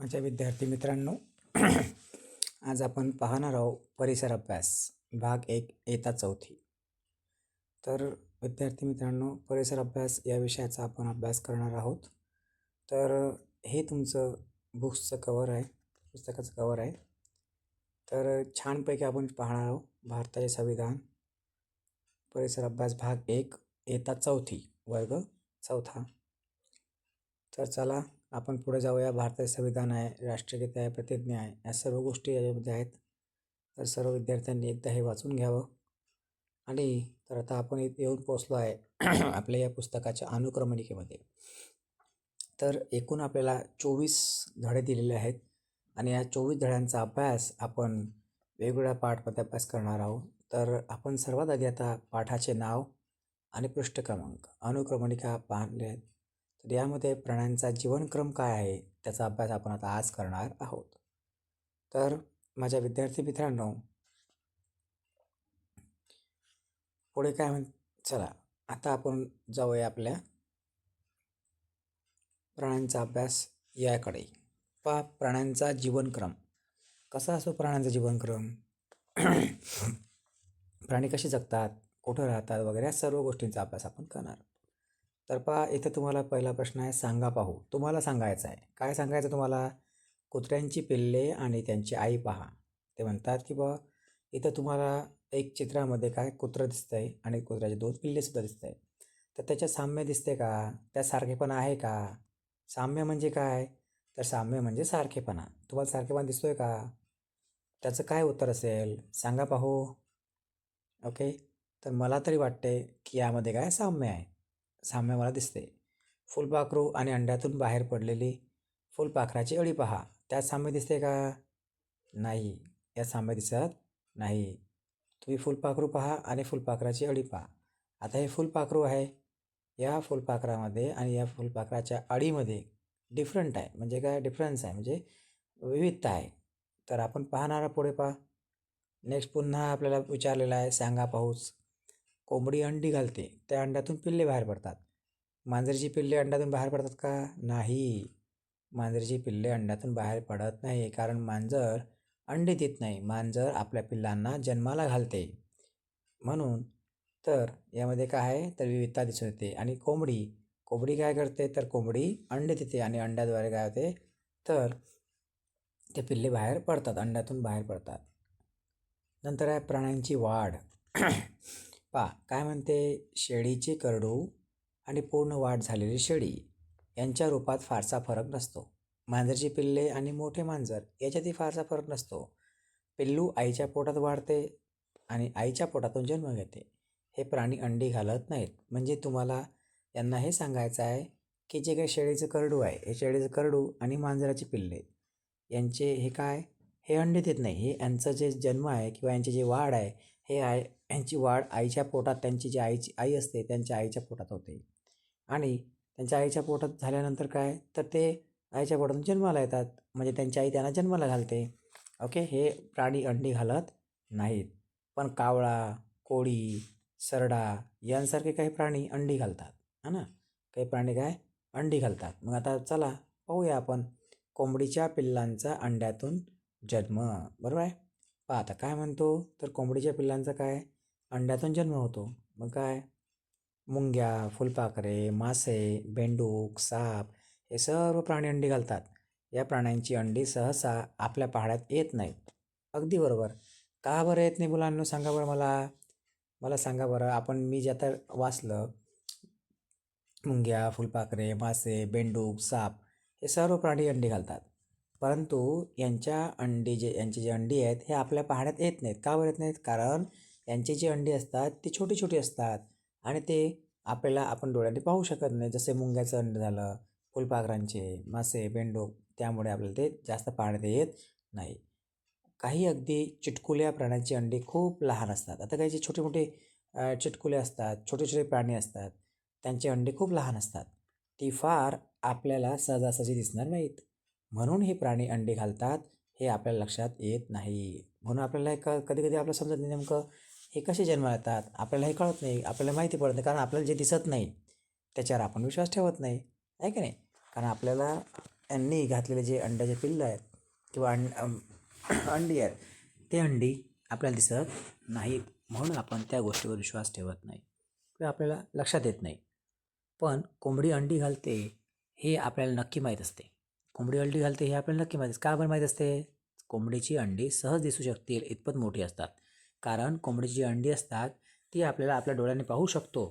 माझ्या विद्यार्थी मित्रांनो आज आपण पाहणार आहोत परिसर अभ्यास भाग एक येता चौथी. तर विद्यार्थी मित्रांनो परिसर अभ्यास या विषयाचा आपण अभ्यास करणार आहोत. तर हे तुमचं बुक्सचं कवर आहे पुस्तकाचं कवर आहे. तर छानपैकी आपण पाहणार आहोत भारताचे संविधान परिसर अभ्यास भाग एक येता चौथी वर्ग चौथा. तर चला आपण पुढे जाऊया. भारताचे संविधान आहे राष्ट्रगीत आहे प्रतिज्ञा आहे या सर्व गोष्टी याच्यामध्ये आहेत. तर सर्व विद्यार्थ्यांनी एकदा हे वाचून घ्यावं. आणि तर आता आपण येऊन पोचलो आहे आपल्या या पुस्तकाच्या अनुक्रमणिकेमध्ये. तर एकूण आपल्याला चोवीस धडे दिलेले आहेत. आणि या चोवीस धड्यांचा अभ्यास आपण वेगवेगळ्या पाठमध्ये अभ्यास करणार आहोत. तर आपण सर्वात आधी आता पाठाचे नाव आणि पृष्ठक्रमांक अनुक्रमणिका पाहिले आहेत तर यामध्ये प्राण्यांचा जीवनक्रम काय आहे त्याचा अभ्यास आपण आता आज करणार आहोत. तर माझ्या विद्यार्थी मित्रांनो पुढे काय म्हण चला आता आपण जाऊया आपल्या प्राण्यांचा अभ्यास याकडे. पा प्राण्यांचा जीवनक्रम. कसा असतो प्राण्यांचा जीवनक्रम? प्राणी कसे जगतात कुठं राहतात वगैरे या सर्व गोष्टींचा अभ्यास आपण करणार. तर पहा इथं तुम्हाला पहिला प्रश्न आहे सांगा पाहू. तुम्हाला सांगायचं आहे. काय सांगायचं तुम्हाला? कुत्र्यांची पिल्ले आणि त्यांची आई पहा. ते म्हणतात की बा इथं तुम्हाला एक चित्रामध्ये काय कुत्रं दिसतं आहे आणि कुत्र्याचे दोन पिल्लेसुद्धा दिसत आहे तर त्याच्यात साम्य दिसते का? त्या सारखेपणा आहे का? साम्य म्हणजे काय? तर साम्य म्हणजे सारखेपणा. तुम्हाला सारखेपणा दिसतो आहे का? त्याचं काय उत्तर असेल? सांगा पाहू. ओके? तर मला तरी वाटते की यामध्ये काय साम्य आहे. साम्य मला दिसते. फुलपाखरू आणि अंड्यातून बाहेर पडलेली फुलपाखराची अळी पहा. त्यात साम्य दिसते का? नाही. यात साम्य दिसत नाही. तुम्ही फुलपाखरू पहा आणि फुलपाखराची अळी पहा. आता हे फुलपाखरू आहे. या फुलपाखरामध्ये आणि या फुलपाखराच्या अळीमध्ये डिफरंट आहे. म्हणजे काय? डिफरन्स आहे. म्हणजे विविधता आहे. तर आपण पाहणारा पुढे पहा. नेक्स्ट पुन्हा आपल्याला विचारलेला आहे. सांगा पाऊस. कोंबडी अंडी घालते त्या अंड्यातून पिल्ले बाहेर पडतात. मांजरीची पिल्ले अंड्यातून बाहेर पडतात का? नाही. मांजरीची पिल्ले अंड्यातून बाहेर पडत नाही कारण मांजर अंडी देत नाही. मांजर आपल्या पिल्लांना जन्माला घालते. म्हणून तर यामध्ये काय आहे? तर विविधता दिसून येते. आणि कोंबडी कोंबडी काय करते? तर कोंबडी अंडे देते आणि अंड्याद्वारे काय होते? तर ते पिल्ले बाहेर पडतात अंड्यातून बाहेर पडतात. नंतर आहे प्राण्यांची वाढ. पा काय म्हणते? शेळीचे करडू आणि पूर्ण वाढ झालेली शेळी यांच्या रूपात फारसा फरक नसतो. मांजरची पिल्ले आणि मोठे मांजर याच्यातही फारसा फरक नसतो. पिल्लू आईच्या पोटात वाढते आणि आईच्या पोटातून जन्म घेते. हे प्राणी अंडी घालत नाहीत. म्हणजे तुम्हाला यांना हे सांगायचं आहे की जे काही शेळीचं करडू आहे हे शेळीचं करडू आणि मांजराची पिल्ले यांचे हे काय? हे अंडे देत नाही. हे यांचं जे जन्म आहे किंवा यांची जी वाढ आहे हे आहे यांची वाढ आईच्या पोटात त्यांची जी आईची आई असते त्यांच्या आईच्या पोटात होते. आणि त्यांच्या आईच्या पोटात झाल्यानंतर काय? तर ते आईच्या पोटातून जन्माला येतात. म्हणजे त्यांची आई त्यांना जन्माला घालते. ओके? हे प्राणी अंडी घालत नाहीत. पण कावळा कोळी सरडा यांसारखे काही प्राणी अंडी घालतात. है ना? काही प्राणी काय? अंडी घालतात. मग आता चला पाहूया आपण कोंबडीच्या पिल्लांचा अंड्यातून जन्म. बरोबर आहे? पहा आता काय म्हणतो? तर कोंबडीच्या पिल्लांचा काय? अंड्यातून जन्म होतो. मग काय? मुंग्या फुलपाखरे मासे बेंडूक साप हे सर्व प्राणी अंडी घालतात. या प्राण्यांची अंडी सहसा आपल्या पहाड्यात येत नाहीत. अगदी बरोबर. का बरं येत नाही मुलांना? सांगा बरं मला. मला सांगा बरं. आपण मी जे आता वाचलं मुंग्या फुलपाखरे मासे बेंडूक साप हे सर्व प्राणी अंडी घालतात. परंतु यांच्या अंडी जे यांची जी अंडी आहेत हे आपल्या पाहण्यात येत नाहीत. का बरं येत नाहीत? कारण यांचे जे अंडी असतात ते छोटे छोटे असतात. आणि ते आपल्याला आपण डोळ्याने पाहू शकत नाही. जसे मुंग्याचं अंड झालं फुलपाखरांचे मासे बेंडूक त्यामुळे आपल्याला ते जास्त पाहण्यात येत नाही. काही अगदी चिटकुल्या प्राण्यांची अंडी खूप लहान असतात. आता काही जे छोटे मोठे चिटकुले असतात छोटे छोटे प्राणी असतात त्यांचे अंडी खूप लहान असतात. ती फार आपल्याला सहजासहजी दिसणार नाहीत. म्हणून हे प्राणी अंडी घालतात हे आपल्याला लक्षात येत नाही. म्हणून आपल्याला क कधी कधी आपलं समजत नाही नेमकं हे कसे जन्माला येतात आपल्याला हे कळत नाही आपल्याला माहिती पडत नाही कारण आपल्याला जे दिसत नाही त्याच्यावर आपण विश्वास ठेवत नाही. आहे की नाही? कारण आपल्याला यांनी घातलेले जे अंड्याचे पिल्लं आहेत किंवा अंड अंडी आहेत ते अंडी आपल्याला दिसत नाहीत. म्हणून आपण त्या गोष्टीवर विश्वास ठेवत नाही. किंवा आपल्याला लक्षात येत नाही. पण कोंबडी अंडी घालते हे आपल्याला नक्की माहीत असते. कोंबडी अंडी घालते हे आपल्याला नक्की माहीत असते. का बरं माहीत असते? कोंबडीची अंडी सहज दिसू शकतील इतपत मोठी असतात. कारण कोंबडीची जी अंडी असतात ती आपल्याला आपल्या डोळ्याने पाहू शकतो.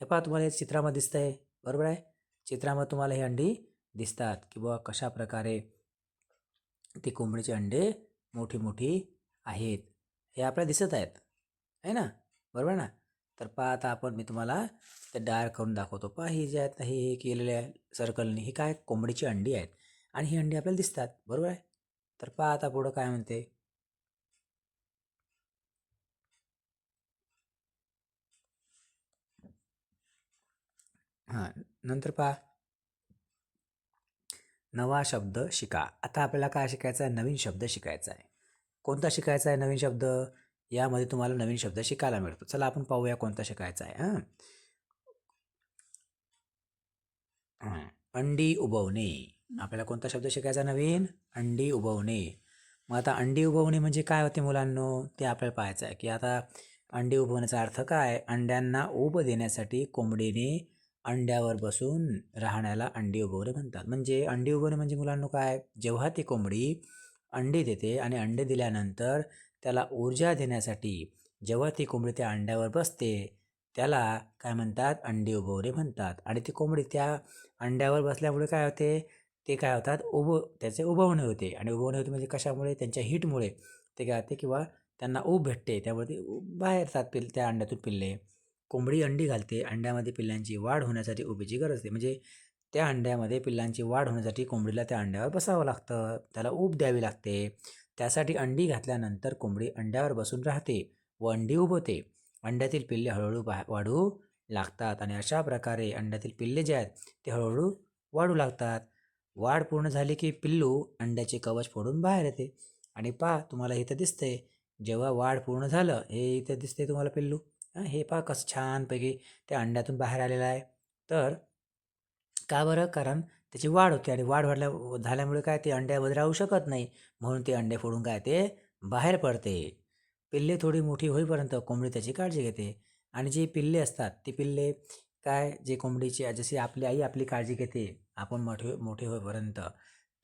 हे पहा तुम्हाला हे चित्रामध्ये दिसतं आहे बरोबर आहे? चित्रामध्ये तुम्हाला ही अंडी दिसतात की बुवा कशा प्रकारे ती कोंबडीचे अंडे मोठी मोठी आहेत हे आपल्याला दिसत आहेत. आहे ना? बरोबर ना? तर पहा आता आपण मी तुम्हाला ते डायर करून दाखवतो. पहा ही जे आहेत ना हे हे केलेले आहे सर्कलनी ही काय? कोंबडीची अंडी आहेत आणि ही अंडी आपल्याला दिसतात. बरोबर आहे? तर पहा आता पुढं काय म्हणते? हां नंतर पहा. नवा शब्द शिका. आता आपल्याला काय शिकायचं आहे? नवीन शब्द शिकायचा आहे. कोणता शिकायचा आहे नवीन शब्द? यामध्ये तुम्हाला नवीन शब्द शिकायला मिळतो. चला आपण पाहूया कोणता शिकायचा आहे हां? हां अंडी उबवणे. आपल्याला कोणता शब्द शिकायचा नवीन? अंडी उबवणे. मग आता अंडी उबवणे म्हणजे काय होते मुलांनो? ते आपल्याला पाहायचं आहे की आता अंडी उबवण्याचा अर्थ काय? अंड्यांना उब देण्यासाठी कोंबडीने अंड्यावर बसून राहण्याला अंडी उबवणे म्हणतात. म्हणजे अंडी उभवणे म्हणजे मुलांनो काय? जेव्हा ती कोंबडी अंडी देते आणि अंडे दिल्यानंतर त्याला ऊर्जा देण्यासाठी जेव्हा ती कोंबडी त्या अंड्यावर बसते त्याला काय म्हणतात? अंडी उबवणे म्हणतात. आणि ती कोंबडी त्या अंड्यावर बसल्यामुळे काय होते? ते काय होतात? उभं त्याचे उभवणे होते. आणि उभवणे होते म्हणजे कशामुळे? त्यांच्या हीटमुळे. ते काय होते? किंवा त्यांना ऊब भेटते. त्यामुळे ते उ- बाहेर जात पिल त्या अंड्यातून पिल्ले. कोंबडी अंडी घालते. अंड्यामध्ये पिल्लांची वाढ होण्यासाठी उभीची गरज असते. म्हणजे त्या अंड्यामध्ये पिल्लांची वाढ होण्यासाठी कोंबडीला त्या अंड्यावर बसावं लागतं. त्याला ऊब द्यावी लागते. त्यासाठी अंडी घातल्यानंतर कोंबडी अंड्यावर बसून राहते व अंडी उबवते अंड्यातील पिल्ले हळूहळू बा वाढू लागतात आणि अशा प्रकारे अंड्यातील पिल्ले जे आहेत ते हळूहळू वाढू लागतात. वाढ पूर्ण झाली की पिल्लू अंड्याचे कवच फोडून बाहेर येते. आणि पहा तुम्हाला इथं दिसते जेव्हा वाढ पूर्ण झालं हे इथं दिसते तुम्हाला पिल्लू. हे पहा कसं छानपैकी त्या अंड्यातून बाहेर आलेलं आहे. तर का बरं? कारण त्याची वाढ होते आणि वाढ वाढल्या झाल्यामुळे काय ते अंड्यामध्ये राहू शकत नाही. म्हणून ते अंडे फोडून काय ते बाहेर पडते. पिल्ले थोडी मोठी होईपर्यंत कोंबडी त्याची काळजी घेते. आणि जे पिल्ले असतात ती पिल्ले काय जे कोंबडीची जशी आपली आई आपली काळजी घेते आपण मोठे मोठे होईपर्यंत.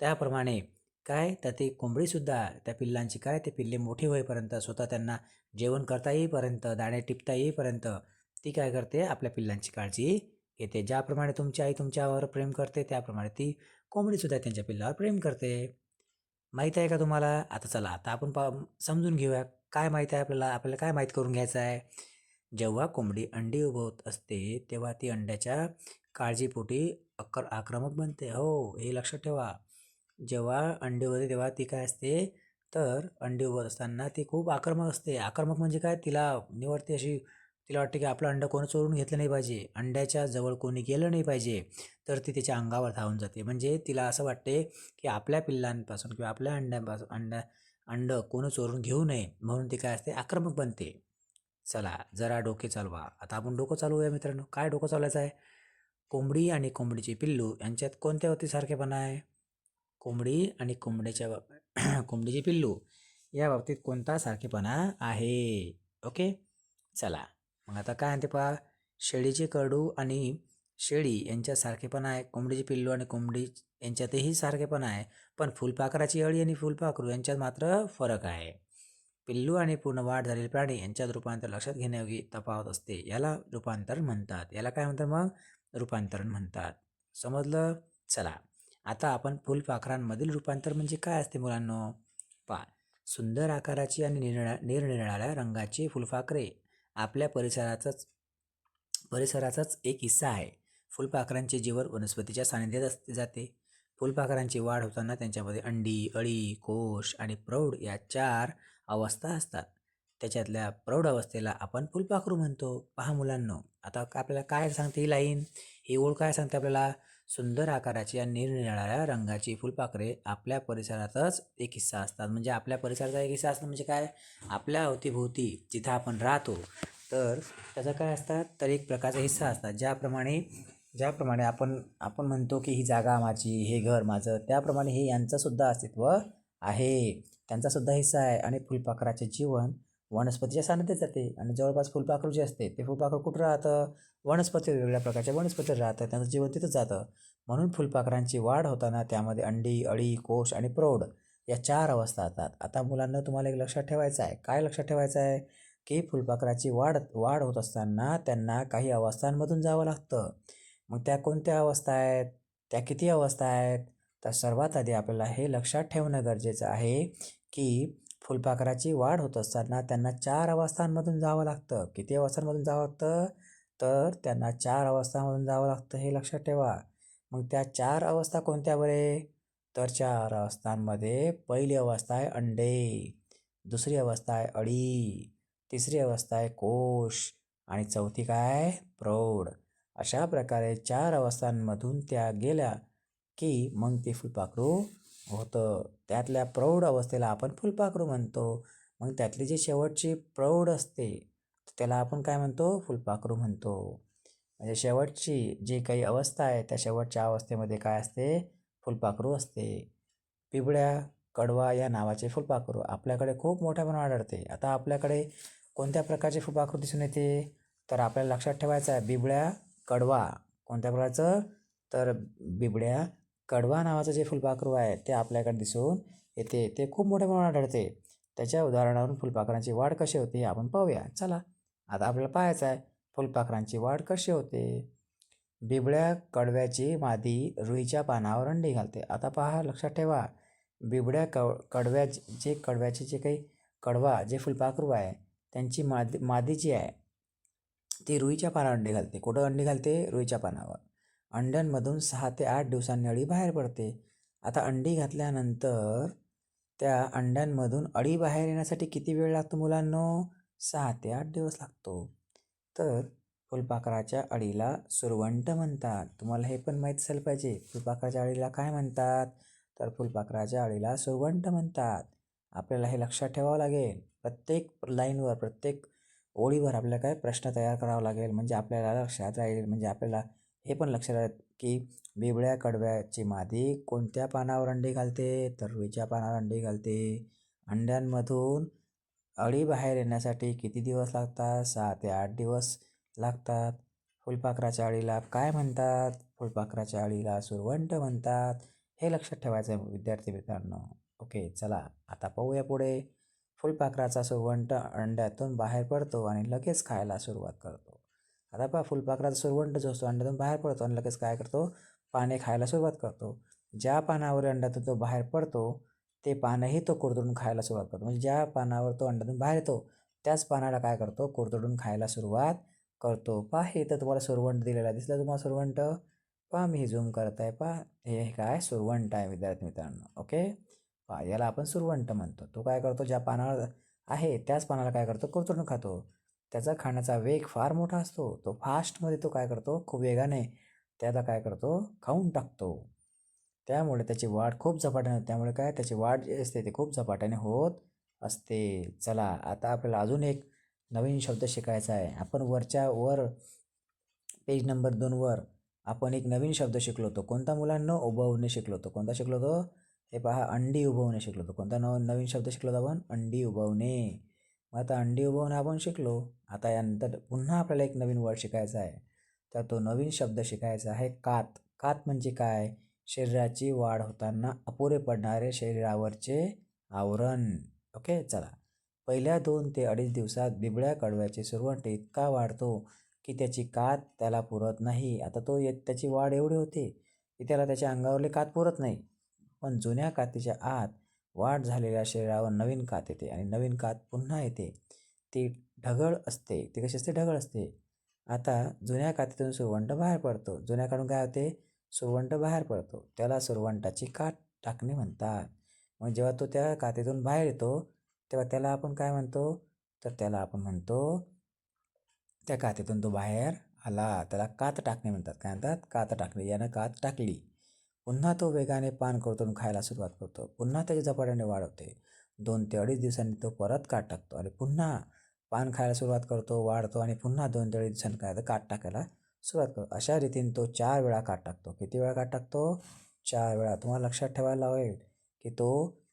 त्याप्रमाणे काय? तर ती कोंबडीसुद्धा त्या पिल्लांची काय? ते पिल्ले मोठी होईपर्यंत स्वतः त्यांना जेवण करता येईपर्यंत दाणे टिपता येईपर्यंत ती काय करते? आपल्या पिल्लांची काळजी घेते. ज्याप्रमाणे तुमची आई तुमच्यावर प्रेम करते त्याप्रमाणे ती कोंबडीसुद्धा त्यांच्या पिल्लावर प्रेम करते. माहीत आहे का तुम्हाला? आता चला आता आपण पा समजून घेऊया. काय माहीत आहे आपल्याला? आपल्याला काय माहीत करून घ्यायचं आहे? जेव्हा कोंबडी अंडी उभवत असते तेव्हा ती अंड्याच्या काळजीपोटी अकर आक्रमक बनते. हो हे लक्षात ठेवा. जेव्हा अंडी होते तेव्हा ती काय असते? तर अंडी उभत असताना ती खूप आक्रमक असते. आक्रमक म्हणजे काय? तिला निवडते अशी तिला वाटते की आपलं अंडं कोणी चोरून घेतलं नाही पाहिजे. अंड्याच्या जवळ कोणी गेलं नाही पाहिजे तर ती त्याच्या अंगावर धावून जाते. म्हणजे तिला असं वाटते की आपल्या पिल्लांपासून किंवा आपल्या अंड्यांपासून अंड्या अंडं कोणी चोरून घेऊ नये म्हणून ती काय असते? आक्रमक बनते. चला जरा डोके चालवा. आता आपण डोकं चालवूया मित्रांनो. काय डोकं चालवायचं आहे? कोंबडी आणि कोंबडीचे पिल्लू यांच्यात कोणत्या अतिसारखेपणा आहे? कोंबडी आणि कोंबड्याच्या बाब- कोंबडीचे पिल्लू या बाबतीत कोणता सारखेपणा आहे? ओके? चला. मग आता काय म्हणते पहा? शेळीचे कडू आणि शेळी यांच्यात सारखेपणा आहे. कोंबडीचे पिल्लू आणि कोंबडी यांच्यातही सारखेपणा आहे. पण फुलपाखराची अळी आणि फुलपाखरू यांच्यात मात्र फरक आहे. पिल्लू आणि पूर्ण वाढ झालेले प्राणी यांच्यात रूपांतर लक्षात घेण्यायोगी तफावत असते. याला रूपांतरण म्हणतात. याला काय म्हणतात मग? रूपांतरण म्हणतात. समजलं? चला. आता आपण फुलपाखरांमधील रूपांतर म्हणजे काय असते मुलांनो? पा सुंदर आकाराची आणि निरनिळ्या निरनिराळ्या रंगाची फुलपाखरे आपल्या परिसराचाच परिसराचाच एक हिस्सा आहे. फुलपाखरांचे जीवन वनस्पतीच्या सानिध्यात असते जाते. फुलपाखरांची वाढ होताना त्यांच्यामध्ये अंडी अळी कोश आणि प्रौढ या चार अवस्था असतात. त्याच्यातल्या प्रौढ अवस्थेला आपण फुलपाखरू म्हणतो. पहा मुलांनो आता का- आपल्याला काय सांगते ही लाईन? ही ओळ काय सांगते आपल्याला? सुंदर आकाराची आणि निरनिराळ्या रंगाची फुलपाखरे आपल्या परिसरातच एक हिस्सा असतात. म्हणजे आपल्या परिसराचा एक हिस्सा असणं म्हणजे काय? आपल्या अवतीभोवती जिथं आपण राहतो तर त्याचं काय असतात? तर एक प्रकारचा हिस्सा असतात. ज्याप्रमाणे ज्याप्रमाणे आपण आपण म्हणतो की ही जागा माझी हे घर माझं त्याप्रमाणे हे यांचंसुद्धा अस्तित्व आहे. त्यांचासुद्धा हिस्सा आहे. आणि फुलपाखराचे जीवन वनस्पतीच्या सानिध्यात जाते आणि जवळपास फुलपाखरू जे असते ते फुलपाखरू कुठं राहतं? वनस्पती वेगवेगळ्या प्रकारच्या वनस्पती राहतं त्यांचं जीवन तिथंच जातं. म्हणून फुलपाखरांची वाढ होताना त्यामध्ये अंडी अळी कोश आणि प्रौढ या चार अवस्था असतात. आता मुलांना तुम्हाला एक लक्षात ठेवायचं आहे. काय लक्षात ठेवायचं आहे? की फुलपाखराची वाढ वाढ होत असताना त्यांना काही अवस्थांमधून जावं लागतं. मग त्या कोणत्या अवस्था आहेत? त्या किती अवस्था आहेत? तर सर्वात आधी आपल्याला हे लक्षात ठेवणं गरजेचं आहे की फुलपाखराची वाढ होत असताना त्यांना चार अवस्थांमधून जावं लागतं. किती अवस्थांमधून जावं लागतं? तर त्यांना चार अवस्थांमधून जावं लागतं हे लक्षात ठेवा. मग त्या चार अवस्था कोणत्या बरे? तर चार अवस्थांमध्ये पहिली अवस्था आहे अंडे. दुसरी अवस्था आहे अळी. तिसरी अवस्था आहे कोश. आणि चौथी काय? प्रौढ. अशा प्रकारे चार अवस्थांमधून त्या गेल्या की मग ते फुलपाखरू होतं. त्यातल्या प्रौढ अवस्थेला आपण फुलपाखरू म्हणतो. मग त्यातली जी शेवटची प्रौढ असते त्याला आपण काय म्हणतो? फुलपाखरू म्हणतो. म्हणजे शेवटची जी काही अवस्था आहे त्या शेवटच्या अवस्थेमध्ये काय असते? फुलपाखरू असते. पिबळ्या कडवा या नावाचे फुलपाखरू आपल्याकडे खूप मोठ्या प्रमाणात आढळते. आता आपल्याकडे कोणत्या प्रकारचे फुलपाखरू दिसून येते? तर आपल्याला लक्षात ठेवायचं आहे बिबळ्या कडवा कोणत्या प्रकारचं? तर बिबड्या कडवा नावाचं जे फुलपाखरू आहे ते आपल्याकडे दिसून येते. ते खूप मोठ्या प्रमाणात आढळते. त्याच्या उदाहरणावरून फुलपाखरांची वाढ कशी होते हे आपण पाहूया. चला आता आपल्याला पाहायचं आहे फुलपाखरांची वाढ कशी होते. बिबळ्या कडव्याची मादी रुईच्या पानावर अंडी घालते. आता पहा लक्षात ठेवा. बिबड्या क कडव्या जे कडव्याचे जे काही कडवा जे फुलपाखरू आहे त्यांची मादी मादी जी आहे ती रुईच्या पानावर अंडी घालते. कुठं अंडी घालते? रुईच्या पानावर. अंड्यांमधून सहा ते आठ दिवसांनी अळी बाहेर पडते. आता अंडी घातल्यानंतर त्या अंड्यांमधून अळी बाहेर येण्यासाठी किती वेळ लागतो मुलांनो? सहा ते आठ दिवस लागतो. तर फुलपाखराच्या अळीला सुरवंट म्हणतात. तुम्हाला हे पण माहीत असायला पाहिजे. फुलपाखराच्या अळीला काय म्हणतात? तर फुलपाखराच्या अळीला सुरवंट म्हणतात. आपल्याला हे लक्षात ठेवावं लागेल. प्रत्येक लाईनवर प्रत्येक ओळीवर आपल्याला काय प्रश्न तयार करावा लागेल? म्हणजे आपल्याला लक्षात राहील. म्हणजे आपल्याला हे पण लक्षात राहील की बिबळ्या कडव्याची मादी कोणत्या पानावर अंडी घालते? तर रुईच्या पानावर अंडी घालते. अंड्यांमधून अळी बाहेर येण्यासाठी किती दिवस लागतात? सहा ते आठ दिवस लागतात. फुलपाखराच्या अळीला काय म्हणतात? फुलपाखराच्या अळीला सुरवंट म्हणतात. हे लक्षात ठेवायचं आहे विद्यार्थी मित्रांनो. ओके चला आता पाहूया पुढे. फुलपाखराचा सुरवंट अंड्यातून बाहेर पडतो आणि लगेच खायला सुरुवात करतो. आता पहा फुलपाखराचा सुरवंट जो असतो अंड्यातून बाहेर पडतो आणि लगेच काय करतो? पाने खायला सुरुवात करतो. ज्या पानावर अंड्यातून तो बाहेर पडतो ते पानंही तो कुरतडून खायला सुरुवात करतो. म्हणजे ज्या पानावर तो अंड्यातून बाहेर येतो त्याच पानाला काय करतो? कुरतडून खायला सुरुवात करतो. पहा हे तर तुम्हाला सुरवंट दिलेला दिसला तुम्हाला सुरवंट. पहा मी झूम करत आहे पहा. हे काय सुरवंट आहे विद्यार्थी मित्रांनो ओके? पहा याला आपण सुरवंट म्हणतो. तो काय करतो? ज्या पानावर आहे त्याच पानाला काय करतो? कुरतडून खातो. त्याचा खाण्याचा वेग फार मोठा असतो. तो फास्टमध्ये तो काय करतो? खूप वेगाने त्याला काय करतो? खाऊन टाकतो. त्यामुळे त्याची वाढ खूप झपाट्याने होते त्यामुळे काय? त्याची वाढ जी असते ती खूप झपाट्याने होत असते. चला आता आपल्याला अजून एक नवीन शब्द शिकायचा आहे. आपण वरच्या वर पेज नंबर दोनवर आपण एक नवीन शब्द शिकलो होतो कोणता मुलांना उभवणे शिकलो होतो कोणता शिकलो होतो हे पहा अंडी उभवणे शिकलो होतो कोणता नव नवीन शब्द शिकलो होतो आपण? अंडी उभवणे. मग आता अंडी उभवणे आपण शिकलो. आता यानंतर पुन्हा आपल्याला एक नवीन वर्ड शिकायचा आहे. तर तो नवीन शब्द शिकायचा आहे कात. कात म्हणजे काय? शरीराची वाढ होताना अपुरे पडणारे शरीरावरचे आवरण. ओके चला. पहिल्या दोन ते अडीच दिवसात बिबळ्या कडव्याचे सुरवंट इतका वाढतो की त्याची कात त्याला पुरत नाही. आता तो त्याची वाढ एवढी होते की त्याला त्याच्या अंगावरले कात पुरत नाही. पण जुन्या कातीच्या आत वाढ झालेल्या शरीरावर नवीन कात येते आणि नवीन कात पुन्हा येते. ती ढगळ असते. ती कशी असते? ढगळ असते. आता जुन्या कातीतून सुरवंट बाहेर पडतो. जुन्याकडून काय होते? सुरवंट बाहेर पडतो. त्याला सुरवंटाची काठ टाकणे म्हणतात. मग जेव्हा तो त्या कातीतून बाहेर येतो तेव्हा त्याला आपण काय म्हणतो? तर त्याला आपण म्हणतो त्या कातीतून तो बाहेर आला. त्याला कात टाकणे म्हणतात. काय म्हणतात? कात टाकणे. यानं कात टाकली. पुन्हा तो वेगाने पान करतो खायला सुरुवात करतो. पुन्हा त्याची झपाट्याने वाढ होते. दोन ते अडीच दिवसांनी तो परत काट टाकतो आणि पुन्हा पान खायला सुरुवात करतो वाढतो आणि पुन्हा दोन ते अडीच दिवसांनी काय काट टाकायला सुरुवात करतो. अशा रीतीने तो चार वेळा काट टाकतो. किती वेळा काट टाकतो? चार वेळा. तुम्हाला लक्षात ठेवायला हवेल की तो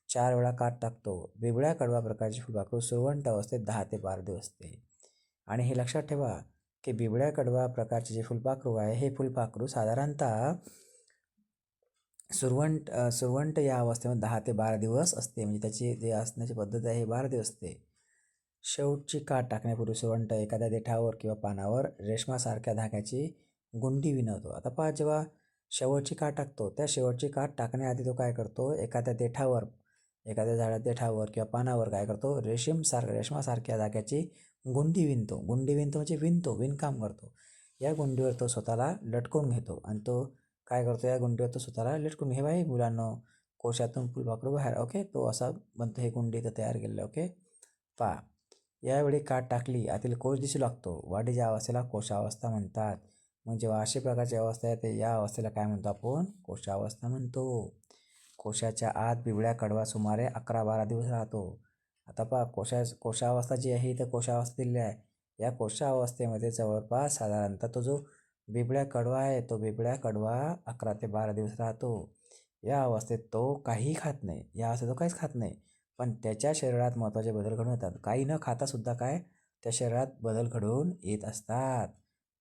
चार वेळा काट टाकतो. बिबळ्या कडवा प्रकारची फुलपाखरू सुरवंट अवस्थेत दहा ते बारा दिवस असते. आणि हे लक्षात ठेवा की बिबळ्या कडवा प्रकारचे जे फुलपाखरू आहे हे फुलपाखरू साधारणतः सुरवंट सुरवंट या अवस्थेमध्ये दहा ते बारा दिवस असते. म्हणजे त्याची जे असण्याची पद्धत आहे हे बारा दिवस असते. शेवटची काठ टाकण्यापूर्वी सुरवंट एखाद्या देठावर किंवा पानावर रेशमासारख्या धाग्याची गुंडी विणवतो. आता पहा जेव्हा शेवटची काठ टाकतो त्या शेवटची काठ टाकण्याआधी तो काय करतो? एखाद्या देठावर एखाद्या झाडा देठावर किंवा पानावर काय करतो? रेशीमसार रेशमासारख्या धाग्याची गुंडी विणतो. गुंडी विणतो म्हणजे विणतो विणकाम करतो. या गुंडीवर तो स्वतःला लटकवून घेतो आणि तो काय करतो या गुंडीवर? तो स्वतःला लटकून घे बाई मुलांना कोशातून फुलपाखरू बाहेर ओके? तो असा बनतो हे गुंडी तर तयार केलेलं ओके? पा यावेळी काठ टाकली आतील कोश दिसू लागतो. वाढीच्या अवस्थेला कोशावस्था म्हणतात. मग जेव्हा अशा प्रकारची अवस्था आहे ते या अवस्थेला काय म्हणतो आपण? कोशावस्था म्हणतो. कोशाच्या आत बिबळ्या कडवा सुमारे अकरा बारा दिवस राहतो. आता पहा कोशा कोशावस्था जी आहे तर कोशावस्था दिलेली आहे. या कोशावस्थेमध्ये जवळपास साधारणतः तो जो बिबळ्या कडवा आहे तो बिबळ्या कडवा अकरा ते बारा दिवस राहतो. या अवस्थेत तो काही खात नाही. या अवस्थेत तो काहीच खात नाही. पण त्याच्या शरीरात महत्त्वाचे बदल घडून येतात. काही न खातासुद्धा काय? त्या शरीरात बदल घडून येत असतात.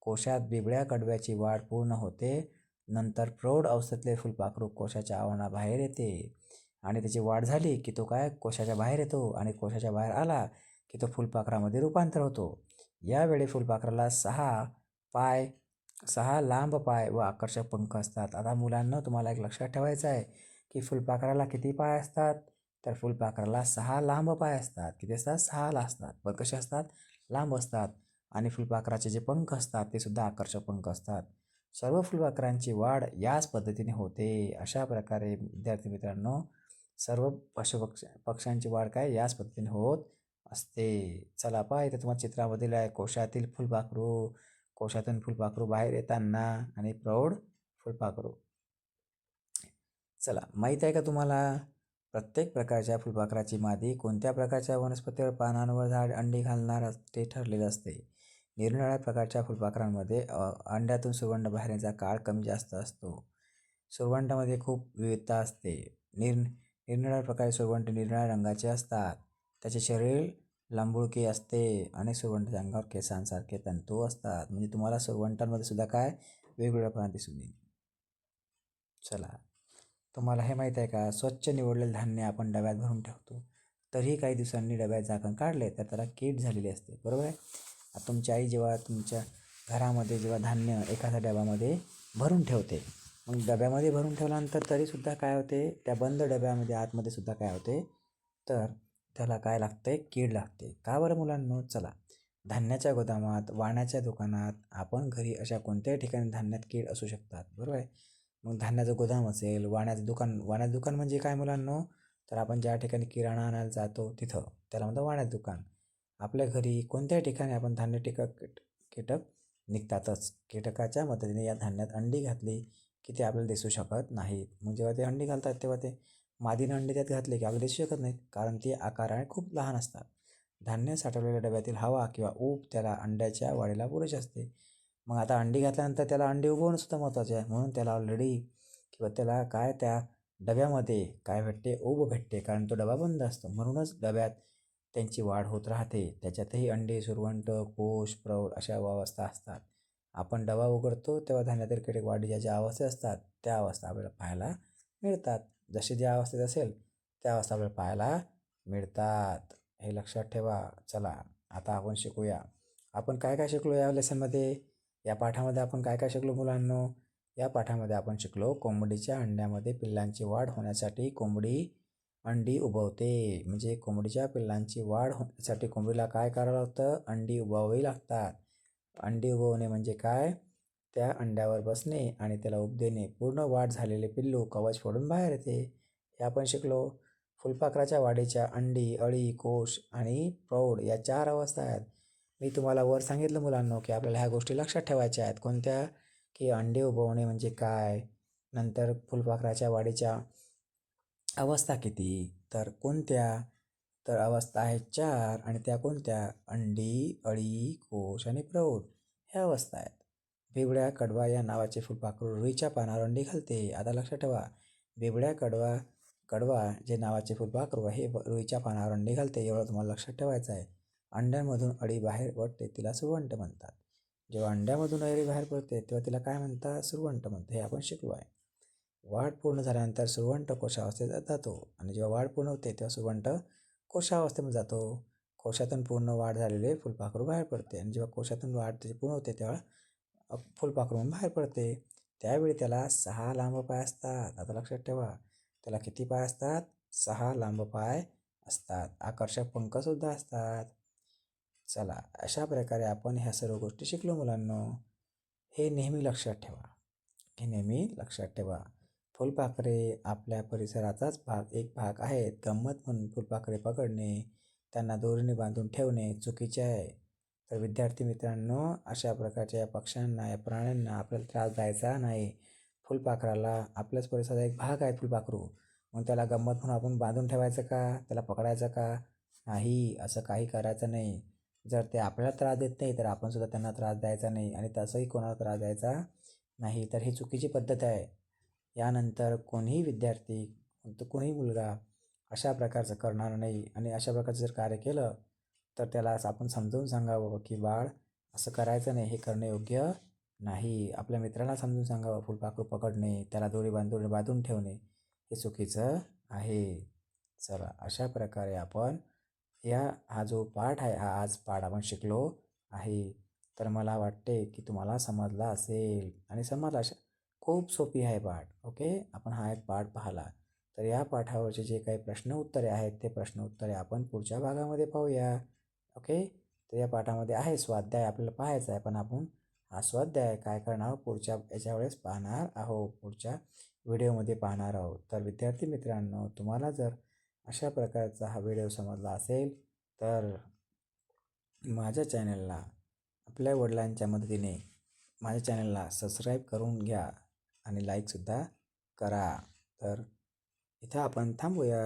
कोशात बिबळ्या कडव्याची वाढ पूर्ण होते. नंतर प्रौढ अवस्थेतले फुलपाखरू कोशाच्या आवरणाबाहेर येते. आणि त्याची वाढ झाली की तो काय? कोशाच्या बाहेर येतो आणि कोशाच्या बाहेर आला की तो फुलपाखरामध्ये रूपांतर होतो. यावेळी फुलपाखराला सहा पाय सहा लांब पाय व आकर्षक पंख असतात. आता मुलांना तुम्हाला एक लक्षात ठेवायचं आहे की फुलपाखराला किती पाय असतात? तर फुलपाखराला सहा लांब पाय असतात. किती असतात? सहाला असतात. पण कसे असतात? लांब असतात. आणि फुलपाखराचे जे पंख असतात ते सुद्धा आकर्षक पंख असतात. सर्व फुलपाखरांची वाढ याच पद्धतीने होते. अशा प्रकारे विद्यार्थी मित्रांनो सर्व पशुपक्ष पक्ष्यांची वाढ काय याच पद्धतीने होत असते. चला पहा इथे तुम्हाला चित्रामध्ये आहे. कोशातील फुलपाखरू कोशातून फुलपाखरू बाहेर येताना आणि प्रौढ फुलपाखरू. चला माहीत आहे का तुम्हाला प्रत्येक प्रकारच्या फुलपाखराची मादी कोणत्या प्रकारच्या वनस्पतीवर पानांवर झाड अंडी घालणार ते ठरलेलं असते. निरनिराळ्या प्रकारच्या फुलपाखरांमध्ये अंड्यातून सुरवंड बाहेर येण्याचा काळ कमी जास्त असतो. सुरवंटामध्ये खूप विविधता असते. निर निरनिराळ्या प्रकारे सुरवंट निरनिळ्या रंगाचे असतात. त्याचे शरीर लांबुळकी असते आणि सुरवंटाच्या अंगावर केसांसारखे तंतू असतात. म्हणजे तुम्हाला सुरवंटांमध्ये सुद्धा काय? वेगवेगळ्यापणा दिसून येईल. चला. तुम्हाला हे माहीत आहे का? स्वच्छ निवडलेलं धान्य आपण डब्यात भरून ठेवतो. तरीही काही दिवसांनी डब्यात झाकण काढले तर त्याला कीड झालेली असते. बरोबर आहे? तुमची आई जेव्हा तुमच्या घरामध्ये जेव्हा धान्य एखाद्या डब्यामध्ये भरून ठेवते मग डब्यामध्ये भरून ठेवल्यानंतर तरीसुद्धा काय होते? त्या बंद डब्यामध्ये आतमध्ये सुद्धा काय होते? तर त्याला काय लागते कीड लागते. का बरं मुलांनो? चला. धान्याच्या गोदामात वाण्याच्या दुकानात आपण घरी अशा कोणत्याही ठिकाणी धान्यात कीड असू शकतात. बरोबर आहे? मग धान्याचं गोदाम असेल वाण्याचं दुकान वाण्याचं दुकान म्हणजे काय मुलांनो? तर आपण ज्या ठिकाणी किराणा आणायला जातो तिथं त्याला म्हणतो वाण्याचं दुकान. आपल्या घरी कोणत्याही ठिकाणी आपण धान्य टिकक कीटक निघतातच. कीटकाच्या मदतीने या धान्यात अंडी घातली की ते आपल्याला दिसू शकत नाहीत. मग जेव्हा ते अंडी घालतात तेव्हा ते मादीनं अंडे त्यात घातले की आपल्याला दिसू शकत नाहीत कारण ते आकाराने खूप लहान असतात. धान्य साठवलेल्या डब्यातील हवा किंवा ऊब त्याला अंड्याच्या वाढीला पुरेशी असते. मग आता अंडी घातल्यानंतर त्याला अंडी उगवणं सुद्धा महत्त्वाचे आहे. म्हणून त्याला ऑलरेडी किंवा त्याला काय त्या डब्यामध्ये काय भेटते ऊब भेटते कारण तो डबा बंद असतो. म्हणूनच डब्यात त्यांची वाढ होत राहते. त्याच्यातही अंडे सुरवंट कोश प्रौढ अशा अवस्था असतात. आपण डबा उघडतो तेव्हा धान्यातील कीटक वाढीच्या ज्या अवस्था असतात त्या अवस्था आपल्याला पाहायला मिळतात. जशी ज्या अवस्थेत असेल त्या अवस्था आपल्याला पाहायला मिळतात. हे लक्षात ठेवा. चला आता आपण शिकूया. आपण काय काय शिकलो या लेसनमध्ये? या पाठामध्ये आपण काय काय शिकलो मुलांनो? या पाठामध्ये आपण शिकलो कोंबडीच्या अंड्यामध्ये पिल्लांची वाढ होण्यासाठी कोंबडी अंडी उबवते म्हणजे कोंबडीच्या पिल्लांची वाढ होण्यासाठी कोंबडीला काय करावं लागतं? अंडी उबवावी लागतात. अंडी उबवणे म्हणजे काय? त्या अंड्यावर बसणे आणि त्याला उब देणे. पूर्ण वाढ झालेले पिल्लू कवच फोडून बाहेर येते. हे आपण शिकलो. फुलपाखराच्या वाढीच्या अंडी अळी कोश आणि प्रौढ या चार अवस्था आहेत. मी तुम्हाला वर सांगितलं मुलांनो की आपल्याला ह्या गोष्टी लक्षात ठेवायच्या आहेत. कोणत्या? की अंडे उबवणे म्हणजे काय? नंतर फुलपाखराच्या वाढीच्या अवस्था किती? तर कोणत्या? तर अवस्था आहेत चार आणि त्या कोणत्या? अंडी अळी कोश आणि प्रौढ ह्या अवस्था आहेत. बिबड्या कडवा या नावाचे फुलपाखरू रुईच्या पानावर अंडी घालते आता लक्षात ठेवा बिबड्या कडवा कडवा जे नावाचे फुलपाखरू आहे हे रुईच्या पानावर अंडी घालते एवढं तुम्हाला लक्षात ठेवायचं आहे. अंड्यामधून अळी बाहेर पडते तिला सुरवंट म्हणतात. जेव्हा अंड्यामधून अळी बाहेर पडते तेव्हा तिला काय म्हणतात? सुरवंट म्हणतात हे आपण शिकलो आहे. वाढ पूर्ण झाल्यानंतर सुरवंट कोशावस्थेत जातो आणि जेव्हा वाढ पूर्ण होते तेव्हा सुरवंट कोशावस्थेमध्ये जातो. कोशातून पूर्ण वाढ झालेले फुलपाखरू बाहेर पडते आणि जेव्हा कोशातून वाढ त्याची पूर्ण होते तेव्हा फुलपाखरून बाहेर पडते. त्यावेळी त्याला सहा लांब पाय असतात. आता लक्षात ठेवा त्याला किती पाय असतात? सहा लांब पाय असतात. आकर्षक पंखसुद्धा असतात. चला अशा प्रकारे आपण ह्या सर्व गोष्टी शिकलो मुलांनो. हे नेहमी लक्षात ठेवा. हे नेहमी लक्षात ठेवा. फुलपाखरे आपल्या परिसराचाच भाग एक भाग आहेत. गंमत म्हणून फुलपाखरे पकडणे त्यांना दोरीने बांधून ठेवणे चुकीचे आहे. तर विद्यार्थी मित्रांनो अशा प्रकारच्या या पक्ष्यांना या प्राण्यांना आपल्याला त्रास द्यायचा नाही. फुलपाखराला आपल्याच परिसराचा एक भाग आहे फुलपाखरू. मग त्याला गंमत म्हणून आपण बांधून ठेवायचं का? त्याला पकडायचं का? नाही असं काही करायचं नाही. जर ते आपल्याला त्रास देत नाही तर आपणसुद्धा त्यांना त्रास द्यायचा नाही आणि तसंही कोणाला त्रास द्यायचा नाही. तर ही चुकीची पद्धत आहे. यानंतर कोणीही विद्यार्थी कोणीही मुलगा अशा प्रकारचं करणार नाही आणि अशा प्रकारचं जर कार्य केलं तर त्याला आपण समजावून सांगावं की बाळ असं करायचं नाही हे करणं योग्य नाही. आपल्या मित्राला समजून सांगावं फुलपाखरू पकडणे त्याला दोरी बांधून बांधून ठेवणे हे चुकीचं आहे. चला अशा प्रकारे आपण या हा जो पाठ आहे हा आज पाठ आपण शिकलो आहे. तर मला वाटते की तुम्हाला समजला असेल आणि समजला अशा खूप सोपी आहे पाठ ओके? आपण हा एक पाठ पाहिला. तर या पाठावरचे जे काही प्रश्न उत्तरे आहेत ते प्रश्न उत्तरे आपण पुढच्या भागामध्ये पाहूया. ओके? तर या पाठामध्ये आहे स्वाध्याय आपल्याला पाहायचा आहे पण आपण हा स्वाध्याय काय करणार पुढच्या याच्या वेळेस पाहणार आहोत पुढच्या व्हिडिओमध्ये पाहणार आहोत. तर विद्यार्थी मित्रांनो तुम्हाला जर अशा प्रकारचा हा व्हिडिओ समजला असेल तर माझ्या चॅनलला आपल्या वडिलांच्या मदतीने माझ्या चॅनलला सबस्क्राईब करून घ्या आणि लाईकसुद्धा करा. तर इथं आपण थांबूया.